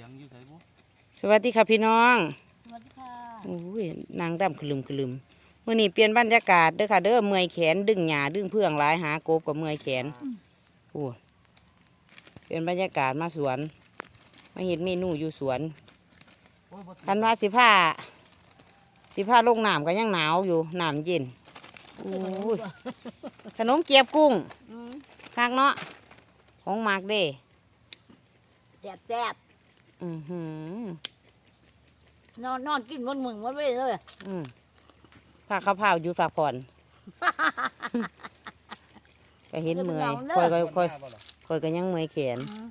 สียงอยู่ไสบุสวัสดีค่ะพี่น้องสวัสดีค่ะอุ้ยนางดำขลึมขลึมเมื่อนี้เปลี่ยนบรรยากาศเด้อค่ะเด้อเมื่อยแขนดึงหญ้าดึงเพื่องหลายหากบกับเมื่อยแขนโอ้เปลี่ยนบรรยากาศมาสวน มาเห็นเมนูอยู่สวนโอ้ยบ่ถึงคันว่าสิผ้าสิผ้าลงน้ำก็ยังหนาวอยู่น้ำเย็นอู้ยขนมเกี๊ยบกุ้งอืมคักเนาะของมากเด้แซ่บแซ่บ อือหือนอนนอนกินวันมึงวันเว้ยเลยอืมผ้าข้าวเผาหยุดพักผ่อนก็เห็นเมื่อยคอยก็คอยบ่ล่ะคอยก็ยังเมื่อยแขนอืม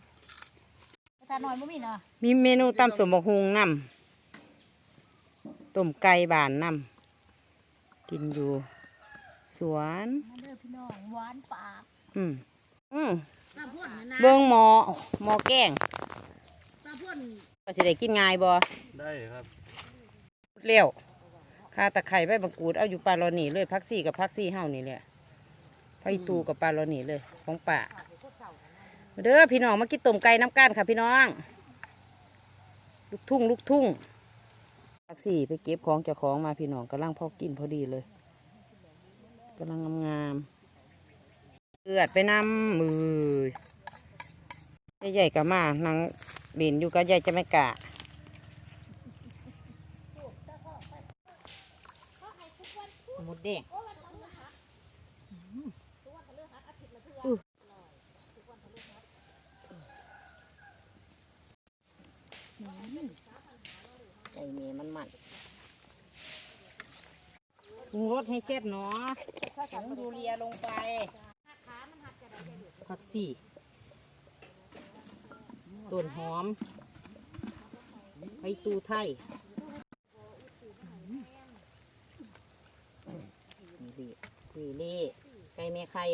ไปทานหน่อยบ่มีเนาะมีเมนูตำสมบกฮุงนำต้มไก่บานนำกินอยู่ สวนมาเด้อพี่น้องหวานปากอืมอืมตาพ่นนะเบิ้งหมอหมอแกงตาพ่น ก็สิได้กินง่ายบ่ได้ครับเลี้ยวข้าตะไคร้ใบบังกูดเอาอยู่ปลาโลนี่เลยพักซี่กับพักซี่เฮานี่แหละไฟตูกับปลาโลนี่เลยของป่ามาเด้อพี่น้องมากินต้มไก่น้ำก้านค่ะพี่น้อง ลูกทุ่งลูกทุ่งพักซี่ไปเก็บของเจ้าของมาพี่น้องกำลังพอกินพอดีเลยกำลังงามๆเลือดไปน้ำมือใหญ่ๆกับมานาง เด่นอยู่ก็ใหญ่จะไม่กะหมดแดงไก่เมมันมันปรุงรสให้แซ่บเนาะผงยูเรียลงไปผักสี่ ต้นหอมไผ่ตูไทยนี่ดินี่เล่ไก่แม่ไข่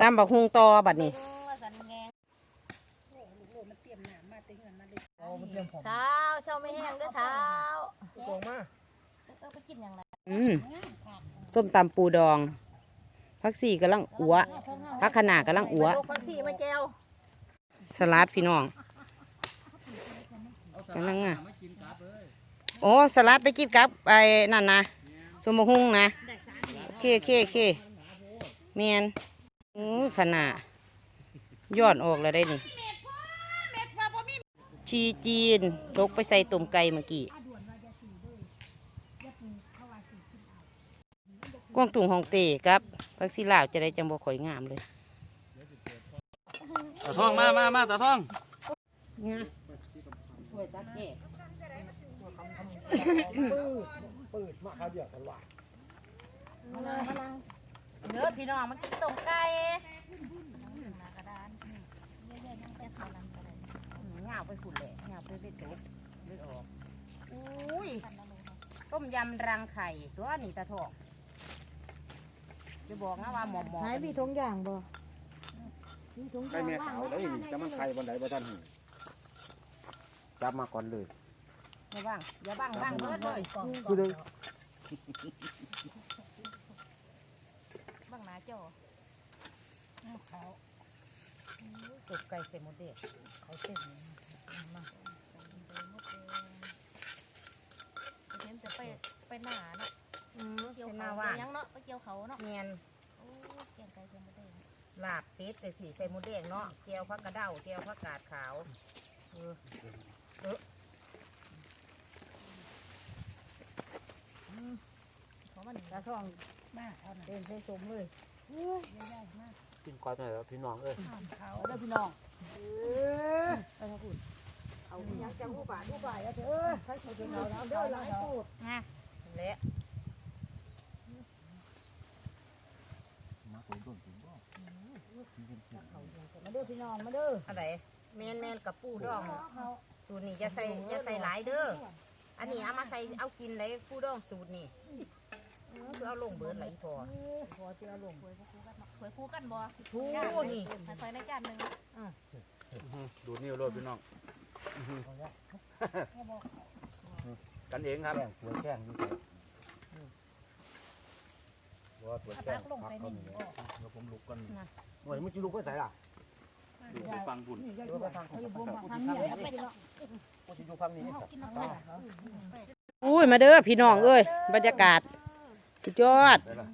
ตามบักฮุงตอบัดนี้สันแงงเอามันเตรียมผมเท้าเช้าไม่แห้งเด้อเท้าตรงมาเออไปกินอย่างไรอืมส้มตำปูดอง พักสี่กำลังอัวพักขนาดกำลังอัวดูฟักซี่มาแจวสลัดพี่น้องกำลังอะไม่กินกลับเลยโอ้สลัดไปกินกับไอ้นั่นนะสมบกฮุงนะเคเคเคเมียนอู้ขนาดยอดออกแล้วได้นี่ชีจีนทกไปใส่ต้มไก่เมื่อกี้ กวางตุงฮองเตครับพักซีลาวจะได้จังบ่ข่อยงามเลยตาท่องมามามาตาท่องงาช่วยตักแก่มาลังมาลังเนื้อพี่น้องมันกินต้มไก่หน้ากระดานเยอะๆนั่งแต่เขาลังก็ได้เงาไปฝุ่นแหละเงาไปไปตกเลือดออก อุ้ย ต้มยำรังไข่ตัวนี้ตาทอง จะบอกนะว่าหมอมหมอหายมีทงอย่างบ่ไข่แม่ขาวได้นี่จะมันไข่บันไดบ่ทันหูจับมาก่อนเลย อย่าบ้างอย่าบ้างบ้างเบิดเลยคือเลยบ้างหนาเจ้าเขาตกไก่เสร็จหมดเด็กเขาเสร็จเห็นแต่ไปไปหนาเนาะ อืมเกี่ยวเป็นเขานาว่าเกี่ยวหยังเนาะไปเกี่ยวเขาเนาะเนียนโอ้เกี่ยงไก่เกี่ยงไม่ได้ลาบเป็ดแต่สีใส่หมดเด็กเนาะเจียวผักกระเด้าเจียวผักกาดขาวเออเออเพราะมันตาทองมาเดินใส่สมเลยกินก่อนหน่อยแล้วพี่น้องเอ้ยเขาเด้อพี่น้องเออไปทางคุณเอาอยากจะผู้ป่าผู้ป่าเด้อใครเขาจะเอาเด้อหลายปูดนะและ มาตัวต้นถึงบ่ มาเด้อพี่น้องมาเด้ออะไรแมนแมนกับปูดองสูตรนี้จะใส่จะใส่หลายเด้อ อันนี้เอามาใส่เอากินเลยปูดองสูตรนี่เออคือเอาลงเบิร์ดไหลพอพอที่เอาลงถวยคู่กันบ่ทูนี่ใส่ในจานหนึ่งดูดนิ้วโลดพี่น้องกันเองครับแกงป่วยแกงอยู่ใส่ ว่าป่วยแกงพักเขานี่เดี๋ยวผมลุกกันหน่วยมึงจะลุกไปใส่ล่ะมดูไปฟังบุญดูไปทางผู้ทำเนี่ยไปเนาะที่อยู่ฝั่งนี้กินน้ำมันอุ้ยมาเด้อพี่น้องเอ้ยบรรยากาศสุดยอดได้ละ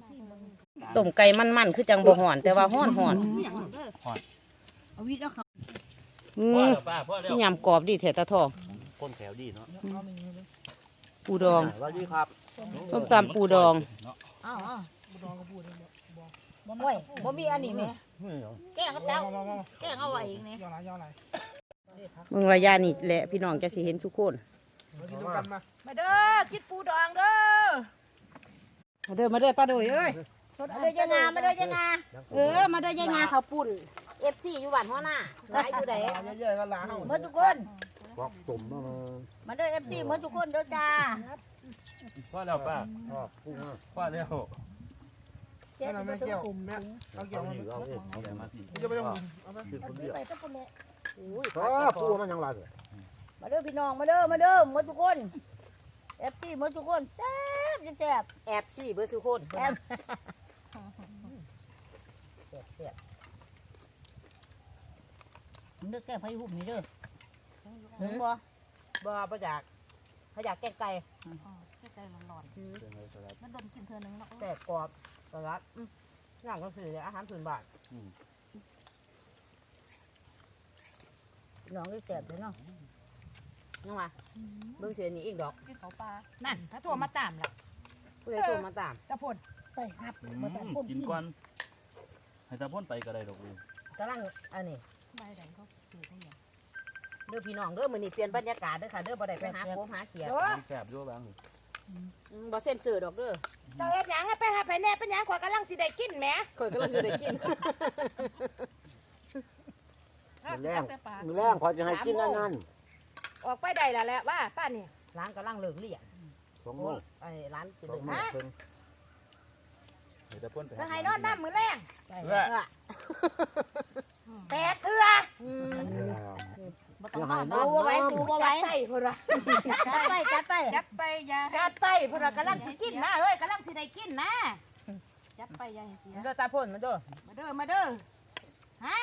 ต้มไก่มันๆคือจังบ่ห่อน แต่ว่าห่อนห่อนเอาวิทย์แล้วเขาอืพ่อมแล้วป้าพ่อแล้วยำกรอบดีแท้ตาทองก้นแถวดีเนาะปูดองสวัสดีครับส้มตำปูดอง อ้าวอ้าวบ่บ่บ่มีอันนี้ไหมแกงกับเจ้าแกงเอาไว้อีกนี่เมืองระยะนี่แหละพี่น้องจะสิเห็นสุกคนมาเด้อคิดปูดองเด้อมาเด้อมาเด้อตาโดยเอ้ยมาเด้อยายงามาเด้อยายงาเออมาเด้อยายงาเขาวปุ่น FC อยู่บ้านหัวหน้าหลายอยู่ไดเยอะๆก็ล้างเมื่อทุกคนบอกตุ่มมามาเด้อ FC เมื่อทุกคนเด้อจ้าพ่อแล้วป้าชอบพุ่งมาพ่อแล้ว แกงกับเจ้าคุมเอาเกี่ยวมาเอาเองเอาแต่มาสิจะไปเอาติดคนเดียวไปตะปุ่นเลยอุ้ยอ๋อปูมันยังไรเลยมาเด้อพี่น้องมาเด้อมาเด้อเมื่อทุกคน FC เมื่อทุกคนแซ่บแซ่บแอบซี่เบอร์สุคนแซ่บเด้อแกงไผ่หุ่มนี่เด้อเห็นบ่บ่บ่อยากเขาอยากแกงไก่แกงไก่ร้อนๆมันดมกินเธอหนึงเนาะแต่กรอบ สลัดอืมอย่างก็คืออาหารพื้นบ้านน้องนี่แซ่บเลยเนาะยังมาเบิ่งเสียนี่อีกดอกกินเขาปลา นั่นถ้าโทรมาตามล่ะผู้ใดโทรมาตามตะพนไปหับอืมาจากมพนกินก่อนให้ตาพ่นไปก็ได้ดอกเว้ยกำลังอันนี้ใบแดงเขาถือเขาอย่างเด้อพี่น้องเด้อมื้อนี้เปลี่ยนบรรยากาศเด้อค่ะเด้อบ่ได้ไปหาโคมหาเขียดมันแซ่บอยู่บาง อืมบ่เซ็นเสือดอกเด้อเจ้าเฮ็ดหยังให้ไปหาไปแน่เป็นหยังขอยกำลังสิได้กินแหมข่อยกำลังสิได้กิน มือแรงมือแรงพอจะให้กินนั่นนั่นออกไปได้แล้วแหละว่าป้านี่ ร้านกำลังเลิกเรียนสองโมงไอ้ร้านสิสอเลิงกโมงครึ่งให้ตาพ่นไปจะให้นอนน้ำมือแรงไปเพื่อเพื่อ แปดเทื่ออืม บ่ต้องนอนดูบ่ไหว้ดูบ่ไหว้ไปพุ่นว่าจัดไปจัดไปจัดไปยาจัดไปพุ่นว่ากำลังสิกินนะเฮ้ยกำลังสิได้กินนะจัดไปยาให้เสียมันเด้อตาพ่นมันเด้อมาเด้อมาเด้อฮะ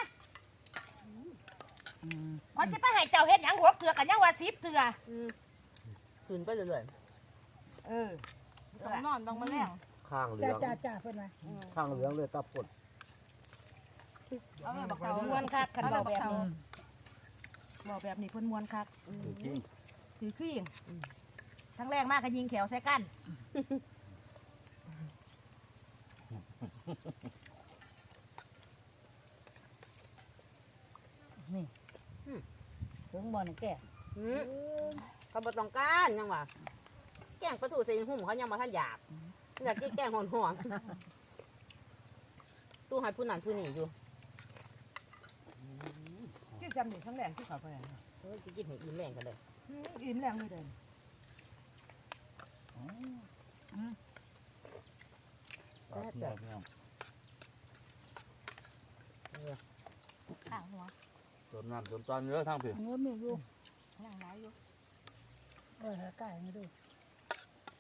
ขอยสิไปให้เจ้าเฮ็ดหยังหัวเกลือกันยังว่า10เทื่ออืมขึ้นไปเรื่อยเออต้องนอนต้องมาแรงข้างเหลืองจ้าจ้าเพิ่นว่าข้างเหลืองเลยตาปดเอาแบบเขามวนคักคันเบาแบบ นี้เบาแบบนี้เพิ่นมวนคักถือกิ้งถือขี้ทั้งแรงมากก็ยิงแขวใส่กันนี่ถึงบ่นี่แกๆอืมเขาบ่ต้องการยังว่าแกงปลาทูใส่หุ่มเขายังบ่ทันอยากอยากกินแกงหอนๆตู้ให้ผู้นั้นผู้นี้อยู่ที่ จำนี่ทั้งแรงที่เขาไปเออสิกินให้อิ่มแรงกันเลยอิ่มแรงเลยเดินปลาพี่น้องพี่น้องข้างหัวสมน้ำสมตอนเยอะทางพี่เงื้อมืออยู่ย่างไรอยู่เออไก่มาดู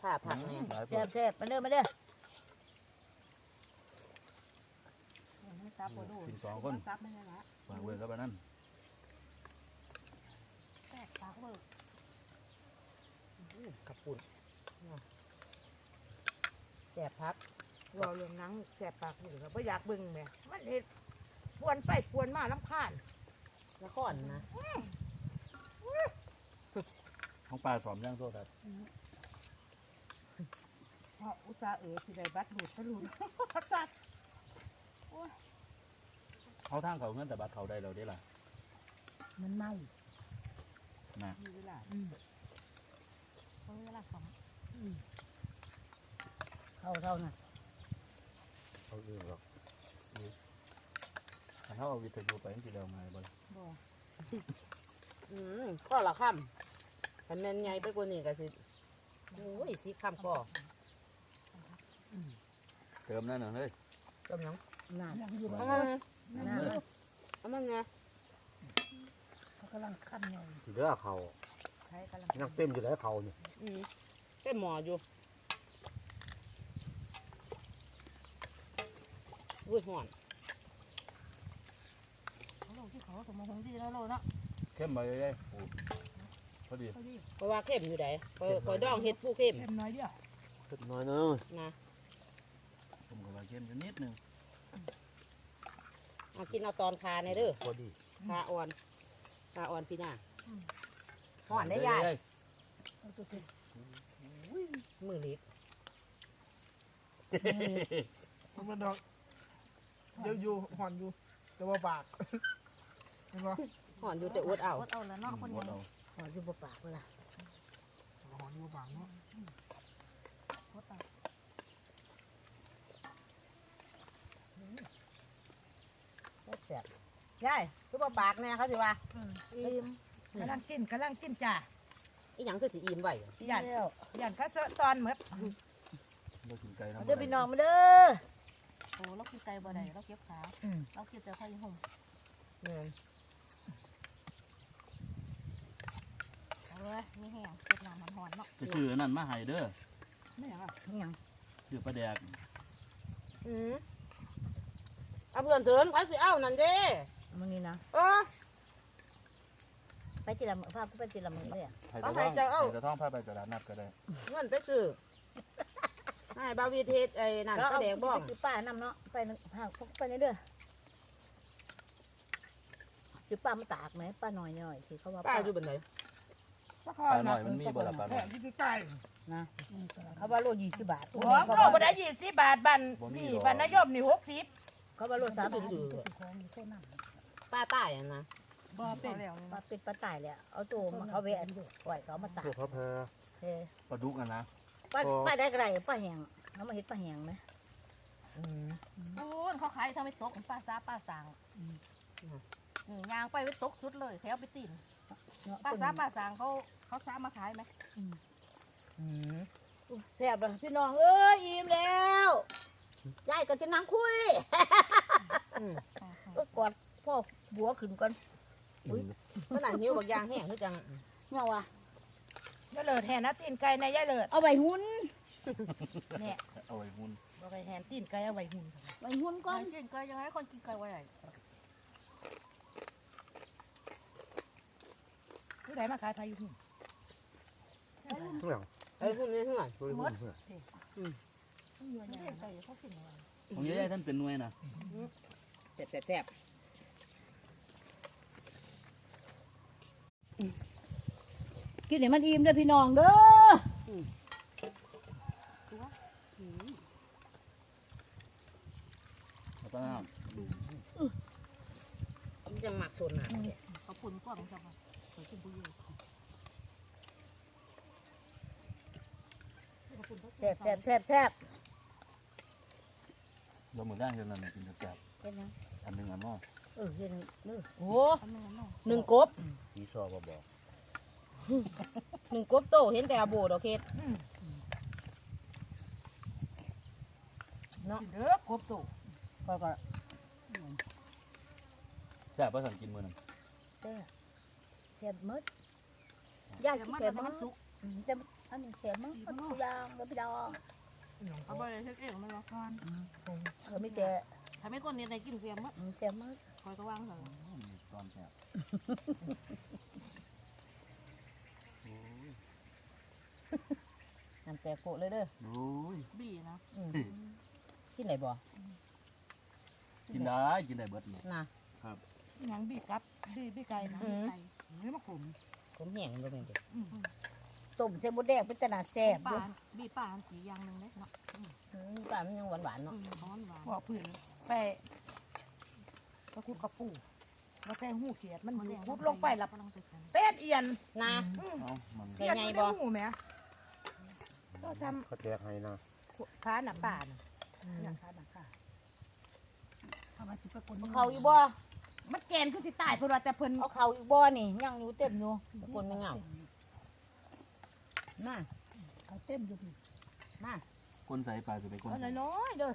ผ้าผักเนี่ยหลายแซ่เพิ่บแซ่บมาเด้อมาเด้อซับดูกินสองคนซับไม่ได้ละวางเว้ยแล้วไปนั่น แตกปากเบิกขับปุ่นแสบพักเราเรื่องหนังแสบปากอยู่ครับไม่อยากเบิ่งแม่มันเห็ดปวนไปปวนมาลำคาญละครนะของปลาสอมย่างโซ่ครับเพราะอุตส่าห์เอ๋สิได้บัตรหลุดสลุนพักจัดเขาทางเขาเงินแต่บัตรเขาได้เราได้ล่ะมันเมา นะมีเวลาเขาเวลาสองเข้าเท่านั้นเขาเองหรอกถ้าเขาเอาวิทยุไปจริงๆแล้วไงบ่ล่ะบ่อืมข้อละคำคันแม่นใหญ่ไปกว่านี้ก็สิโอ้ยสิคำข้อเติมนั่นน่ะเฮ้ยจำยังนานอยู่เอาบ้ามันนานเอามันไงเขา กำลังคันอยู่ที่เหลือเขาใช้กำลังยังเต็มอยู่แล้วเขาเนี่ยอืมเต็มหมออยู่อุ้ยห่อนเขาลงที่เขาสมมติดีแล้วโลเนาะเข้มไปเลยโอ้พอดีเขาดีเพราะว่าเข้มอยู่ไหนคอยคอยดองเฮ็ดผู้เข้มเต็มน้อยเดียวน้อยนึงนะผมก็ว่าเข้มอยู่นิดนึงเอากินเอาตอนคาในเด้อพอดีคาอ่อน คาอ่อนพี่น้าห่อนได้ยายเอ้เอาตัวเต็มมือเล็กมันดอกเดี๋ยวอยู่หอนอยู่ แต่ว่าปากเห็นปะห่อนอยู่แต่อวดเอาวดเอาแล้วเนาะคนหมดนี้เอาห่อนอยู่บ่ปากเวลาหอนอยู่ว่าปากเนาะ วดเอา แซ่บ ยายคือบ่ปากแน่เขาสิว่าอิ่มกำลังกินกำลังกินจ้าอีหยังคือสิอิ่มไว้หยันหยันข้าเสตอนเหมือนเรากินไก่น้ำเด้อพี่น้องมาเด้อโอ้เรากินไก่บ่ได้เราเก็บขาเรากินแต่ไข่ห่มอืมเอาเลยมีแห้งเก็บน้ำมันหอนเนาะจะซื้ออันนั่นมาให้เด้อไม่อยากอะไม่อยากซื้อปลาแดกอืมเอาเพื่อนเถินเขาสิเอานั่นเด้ มึงนี่นะเออไปจีละภาพก็ไปจีละมึงเลยอะให้ตะท้องเอาให้เจ้าเอาให้ตะท้องพาไปตลาดนัดก็ได้เงินไปซื้อให้บาวีเทศไอ้นั่นแสดงบ้องคือป้านำเนาะไปนึงพาพกไปนี่เด้อจุป้ามาตากไหมป้าหน่อยหน่อยที่เขาว่าป้าอยู่บนไหนปลาคปลาหน่อยมันมีบ่ละปลาหแหน่อยที่ใกล้นะเขาว่าโลยี่สิบบาทโอ้โหโลบ่ได้ยี่สิบบาทบันนี่บันนายมนี่หกสิบเขาว่าโลสามบาทป้าใต้อะนะบ่เป็นปลาเป็นปลาตายเลยเอาตัวมาเขาแวะปล่อยเขามาตากพวกเขาแพ้เฮ้ยปลาดุกอะนะป้าป้าได้กระไรป้าแหงเขามาเห็ดป้าแหงไหมโอ้ยเขาขายทำไมตกป้าซาป้าสางนี่ยางไปไปตกสุดเลยแถวไปตีนป้าซาป้าสางเขาเขาซามาขายไหมแซ่บเลยพี่น้องเอ้ยอิ่มแล้วยายก็จะนั่งคุยก็กอด พ่อบัวขึ้นก่อนขนาดหิวบักอยางแห้งคือจังเงาวะยายเลิศแห่นะตีนไก่ในยายเลิศเอาไว้หุ่นเนี่ยเอาไว้หุ่นบอกไอ้แห่ตีนไก่เอาไว้หุ่นไว้หุ่นก่อนกินไก่ยังไงคนกินไก่ไว้ไหนผู้ใดมาขายไทยอยู่หุ่นเรื่องไอ้หุ่นนี่เหื่อนตัวนี้เพื่อนไม่ใช่ไก่เขากินอะไรของยายๆท่านเป็นหน่วยนะแซ่บแซ่บแซ่บ กินให้มันอิ่มเด้อพี่น้องเด้อเอาปลาน้มันจังหมักสนอะเขาปุ่นกว้างจังเขากินบุญแซ่บแซ่บแซ่บแซ่บำเราเหมือนได้กันนั่นน่ะกินแซ่บเป็นยังๆอันหนึงอันนอก เออเฮ็ดเด้อโอ้อันนึงอันนอกหนึ่งกบพี่ชอบบ่บอกหนึ่งกบโตเห็นแต่อาโบดอกเฮ็ดเด้อกบโตก็ก็แซ่บบ่สั่งกินมื้อนึงแซ่บแซ่บหมดยายแต่กินมันแซ่บแต่หมมันดสุกอืมแต่อันนี้แซ่บมั้งมันทุกอย่างเด้อพี่น้องเอาไปเลยเช็คเองมันละเออมีแต่ถ้าไม่คนเนี่ยในกินเพียมมั้งอืมแซ่บหมดค อยก็วางเถอะอืมตอนแซ่บโอ้ยน้ำแตกโปะเลยเด้อโอ้ย บี้นะอืมกินไหนบ่กินได้กินได้เบิดเลยน่ะ หยังบีกับบีบีไก่นะอืม ไก่นี่มาขมผมแห้งบ่แม่นเด้ต้มเส้นมดแดงเป็นตนาแซ่บปเด้ลาอบี้ปลาสีอย่างหนึ่งเลยเนาะอืมปลามันยังหวานๆเนาะร้อนหวานบอกพื้นไป ตะคุดกระปูมาแทงหูเขียดมันอยู่คุดลงไปละกำลังไปกันเป็ดเอียนนะเอ้ามันใหญ่ๆบ่หูแม่ก็ทเขาแจกให้นะำค้าหนักป่าน่ะอยากค้าหนักป่าทำไมสิไปคนเขาอีกบ่ มันแกนคือสิตายเพิ่นว่าแต่เพิ่นเอาเขาอีกบ่นี่ยังอยู่เต็มอยู่คนไม่เหงามาเขาเต็มอยู่มา คนใส่ปลาจะไปคนเอาใส่น้อยๆเด้อ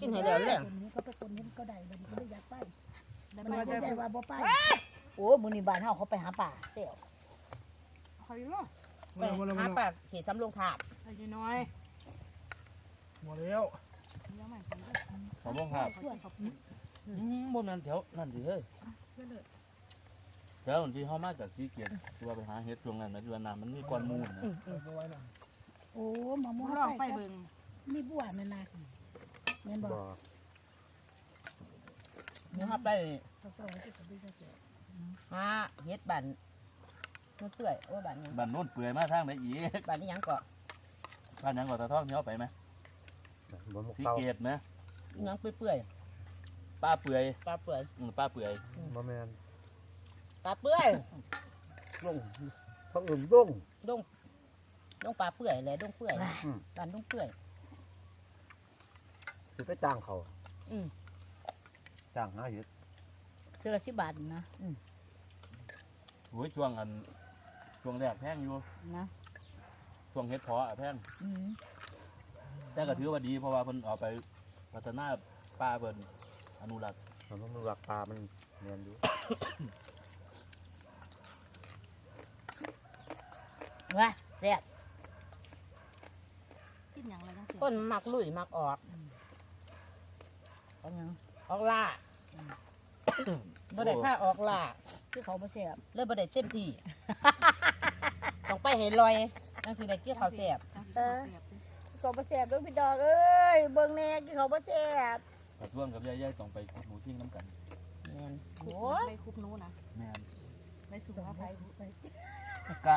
กินให้เดี๋ยวเรื่องคนนี้ก็ไปคนนี้ก็ได้มันก็ได้อยากไปได้มันไหมไม่ได้ว่าบ่ไปโอ้มื้อนี้บ้านเฮาเขาไปหาป่าเสี่ยวใครเนาะไปหาปลาเขีดสำโรงทาบไอ้น้อยหมดแล้วเยอะมากขอบ้องครับเขาเพื่อนเขาปุ่นอืมบ่แม่นแถวนั่นสิเฮ้ยแล้วที่เขามาจากสีเกียรติที่ว่าไปหาเห็ดช่วงนั้นนะที่ว่าน้ำมันมีก้อนมูลนะ เอาไว้นะโอ้มะม่วงลองไปเบิ่งมีบัวนั่นนะแม่นบ่บ่เนื้อไปหาเฮ็ดบันเปื่อยโอ้บันยังบ้านโน้นเปื่อยมาทางไหนอีกบันนี้ยังเกาะบ้านหยังก่อตะทองที่เขาไปไหมบ่หมกสีเก่าเกียรติไหมยังเปื่อยป้าเปื่อยปลาเปื่อยอืมป้าเปื่อยบ่แม่นปลาเปื่อยลงเขาอื่นลงดง ดงปลาเปื่อยเลยดงเปื่อยอืมบันดงเปื่อยสิไปจ้างเขาอืมจ้างหาเฮ็ดคือละสิบบาทนะโอ้ยช่วงอันช่วงแรกแพงอยู่นะช่วงเฮ็ดเพาะอะแพงอืมแต่ก็ถือว่าดีเพราะว่าเพิ่นเอาไปพัฒนาป่าเพิ่นอนุรักษ์มันบ่มีรักปลามันแม่นอยู่ว่าแซ่บ กินหยังอะไรจังซี่คนมักลุยมักออกเอาหยังออกล่าบ่ได้ผ้าออกล่าคือเขาบ่แซ่บเลยบ่ได้เต็มที่ ต้องไปให้ลอยจังสิได้เกี่ยวข้าวแซ่บเออเขาบ่แซ่บเด้อพี่ดอกเอ้ยเบิ่งแน่กินเขาบ่แซ่บกับร่วมกับยายๆต้องไปขุดหนูทิ้งน้ำกันแม่นโอ้โอ้ยไปคุบหนูนะแม่นไม่สุภาพไปไป กะ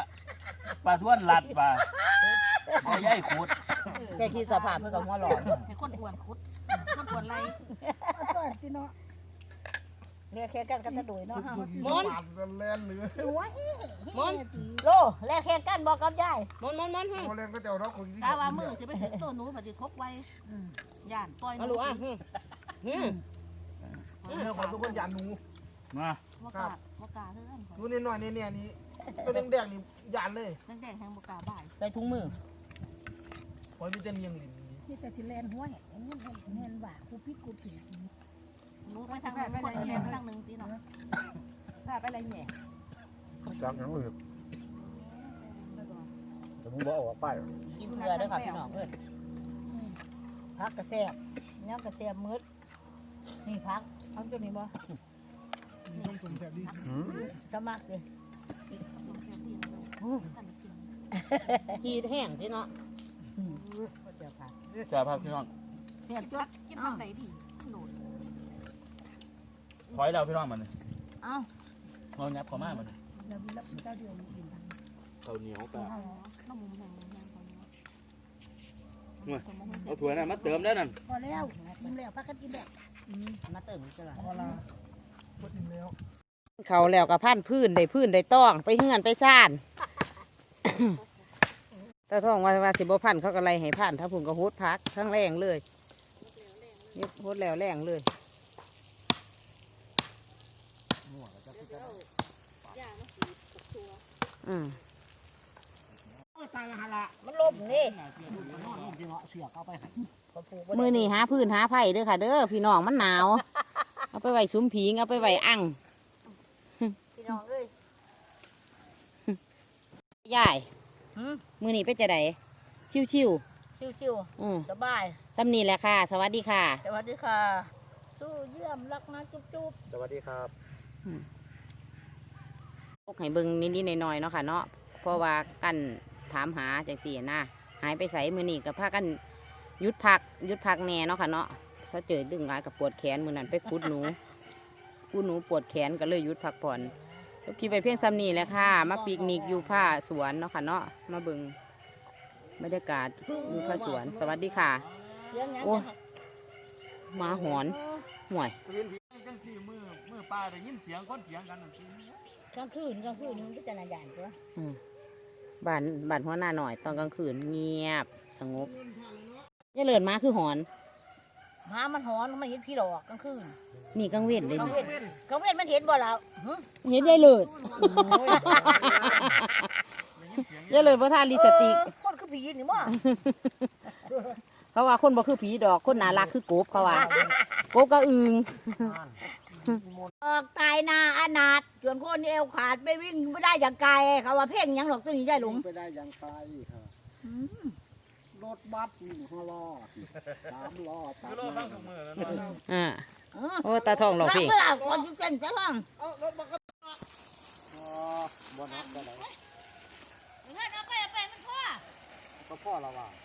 ปลาทวนลัดป่ะยายๆขุดแค่คิดสภาพเพื่อกับหัวหลอนให้คนอ้วนคุดคนอ้วนไรก่อนสิเนาะเรียกแค่กันกันตะดุยเนาะเฮามนปาดกันแล่นเหลือมนโลแลกแค่กันบอกกับยายมนมนมนโอเล่นก็เจ้าเราคนที่กาว่ามือสิไปถึงตัวหนูปฏิคบไว้ย่านปล่อยมาลูกอะหึหึเนี่ยขอทุกคนอย่าหนูมาบ่กล้าบ่กล้าเด้อหนูนิดหน่อยเนี่ยเนี่ยนี่ ตัวแดงๆนี่ยานเลยแดงๆแห้งบ่กล้าบ่ายใส่ถุงมือพอยมีแต่เนียงลิ้นนี่แต่สิแลนหัวแหงเงี้ยแม่นว่ากูพิษกูผิดหนูไปทางนึงคนแห้งทางนึงติเนาะพาไปอะไรแหน่จ้างหยังเลยแต่มึงบ่เอาออกไปกินเกลือเด้วยค่ะพี่น้องเอ้ยพักกระแซ่บเนี่ยกระแซ่บมืดนี่พักเอาตัวนี้บ่ต้มจุ่มแซ่บดี หืมสมัครดิฮีดแห้งพี่เนาะเดี๋ยวค่ะจ้าภาพพี่น้องเห็นจุดกินทางไหนดีโดดถอยเราพี่น้องมันเอ้าเรายับเข้ามามันแล้วมีแล้วมีเจ้าเดียวมีกินข้าวเหนียวกับน้ำมุมแห้งแห้งตอนนี้เอาถั่วน่ะมาเติมได้นั่นพอแล้วกินแล้วพักกันกินแล้วมาเติมอีกจ้ะพอละพดอิ่มแล้วเขาแล้วกับพันพื้นได้พื้นได้ต้อง ไปเฮือนไปซ่าน ตาท่องว่าว่าสิบ่พันเขาก็ไล่ให้พันถ้าพุ่นก็โฮดพักทั้งแรงเลยยกโฮดแล้วแรงเลยอืมตายมาหาละมันลมนี่มือนี่หาพื้นหาไผ่เด้อค่ะเด้อพี่น้องมันหนาว เอาไปไว้ซุ้มผิงเอาไปไว้อั่งพี่น้องเอ้ย ยายมือนี่เป็นจะไดชิวชิวๆอืมๆสบายซ้ำนี่แหละค่ะ สวัสดีค่ะ สวัสดีค่ะ สู้เยี่ยม รักนะจุ๊บจุ๊บสวัสดีครับ พวกให้เบิ่งนิดๆหน่อยๆเนาะค่ะเนาะเพราะว่ากันถามหาจังสี่นะหายไปใส่มือนี่กับพากันหยุดพักหยุดพักแน่เนาะค่ะเนาะเขาเจอดึงหลายกับปวดแขนมือนั้นไปคุดหนูคุดหนูปวดแขนก็เลยหยุดพักผ่อน ทุกทีไปเพียงซ้ำนี่แหละค่ะ มาปิกนิกอยู่ผ้าสวนเนาะค่ะเนาะมาเบิ่งบรรยากาศอยู่ผ้าสวนสวัสดีค่ะ เสียงยังโอ้หมาหอนห่วย จังสี่มือมือป้าได้ยินเสียงคนเถียงกันนั่นสิกลางคืนกลางคืนมันก็จะนานอย่างตัวบ้านบ้านหัวหน้าหน่อยตอนกลางคืนเงียบ สงบอย่าเลินมาคือหอน หมามันหอนมันเห็นพี่ดอกกลางคืนนี่กลางเว้นเลยกลางนี่เว้นกลางเว้นมันเห็นบ่เราหึเห็นยายเลิศยายเลิศบ่ทานลิปสติกเออคนคือผีนี่มั้งเขาว่าคนบ่คือผีดอกคนน่ารักคือกบเขาว่า กบก็อึงออกตายหนาอนาถส่วนคนเอวขาดไปวิ่งไม่ได้อย่างไกลเขาว่าเพ่งหยังหรอกตัวนี้ใหญ่หลง ไปได้ยังไปค่ะอืม รรถบัสนี่ห้าล้อสามล้อสามก็รอล้ฟัองทุกมื้อแล้วอ่าโอ้ตาทองหลอกพี่เมื่อคนที่เส้นจะล่องเอารถมาก็อ๋อบ่นับได้ไหนเงินเอาไปเอาไปมันพ่อก็พ่อเราว่าเ